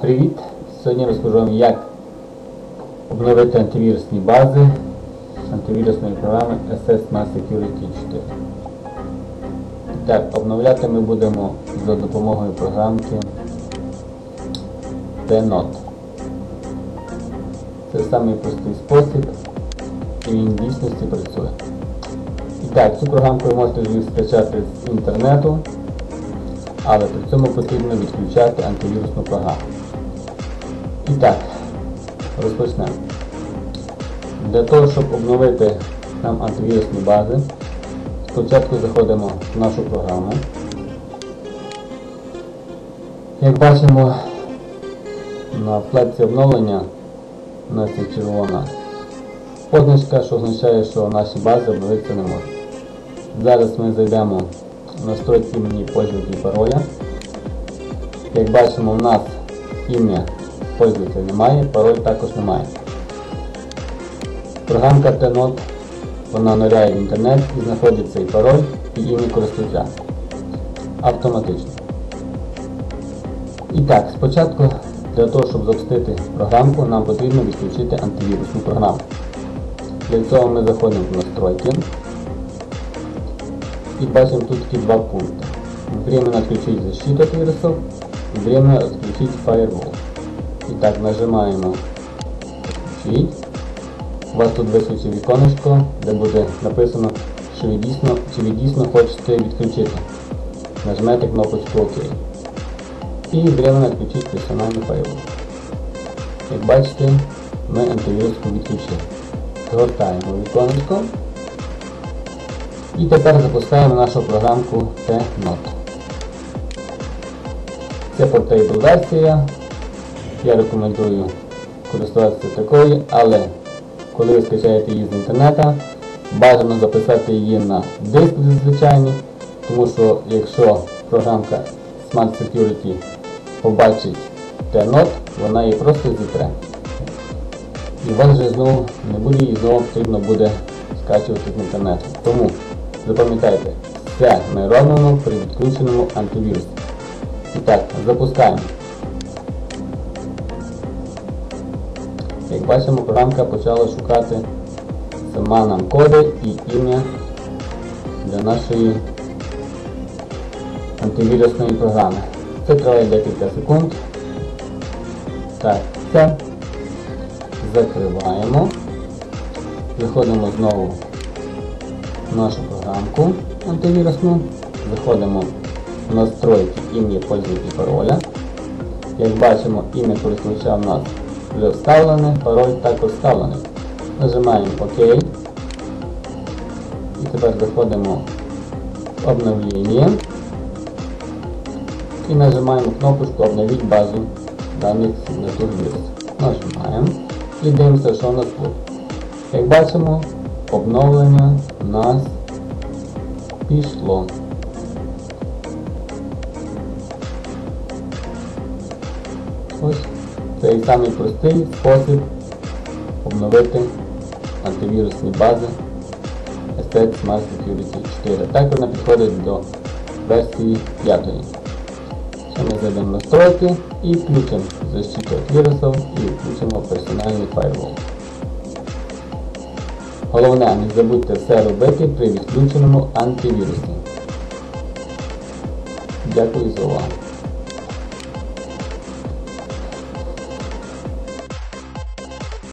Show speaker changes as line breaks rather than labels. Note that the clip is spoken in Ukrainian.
Привіт! Сьогодні розкажу вам, як обновити антивірусні бази антивірусної програми SS Smart Security 4. Так, обновляти ми будемо за допомогою програмки TNOT. Це самий простий спосіб і він в дійсності працює. І так, цю програмку ви можете скачати з інтернету, але при цьому потрібно відключати антивірусну програму. І так, розпочнемо. Для того, щоб обновити нам антивірусні бази, спочатку заходимо в нашу програму. Як бачимо, на вкладці обновлення у нас є червона позначка, що означає, що наші бази обновитися не можуть. Зараз ми зайдемо в настройки імені пользователя і пароля. Як бачимо, у нас ім'я пользователя немає, пароль також немає. Програмка TNOT, вона ныряє в інтернет і знаходить цей пароль і ім'я користувача. Автоматично. І так, спочатку для того, щоб запустити програмку, нам потрібно відключити антивірусну програму. Для цього ми заходимо в настройки и бачимо тут два пункта. Временно отключить защиту от вирусов временно отключить Firewall. Итак, нажимаємо «Отключить». У вас тут висвічить віконечко, де буде написано, що ви дійсно, чи ви дійсно хочете відключити. Нажмете кнопочку ОК. І временно відключити персональний Firewall. Як бачите, ми антивіруску відключили. Згортаємо віконечко. І тепер запускаємо нашу програмку T-Not. Це портейбл версія. Я рекомендую користуватися такою, але коли ви скачаєте її з інтернету, бажано записати її на диск звичайний, тому що якщо програмка Smart Security побачить T-Not, вона її просто зітре. І у вас вже знову не буде її знову потрібно буде скачувати з інтернету. Тому Запам'ятайте, все ми робимо при відключеному антивірусі. І так, запускаємо. Як бачимо, програмка почала шукати сама нам коди і ім'я для нашої антивірусної програми. Це триває декілька секунд. Так, все. Закриваємо. Заходимо знову нашу програмку антивірусну, заходимо в настройки ім'я пользователя пароля. Як бачимо, ім'я користувача у нас вже вставлене, пароль також вставлений. Нажимаємо ОК. І тепер заходимо в обновлення і нажимаємо кнопочку Обновіть базу даних сигнатур вірусу. Нажимаємо і дивимося, що у нас буде. Як бачимо, обновлення у нас пішло. Ось цей самий простий спосіб обновити антивірусні бази Estate Smart Security 4. Так вона підходить до версії 5. Ще ми зайдемо в настройки і включимо защиту від вірусів і включимо персональний фаєрвол. Головне, не забудьте все робити при відключеному антивірусі. Дякую за увагу.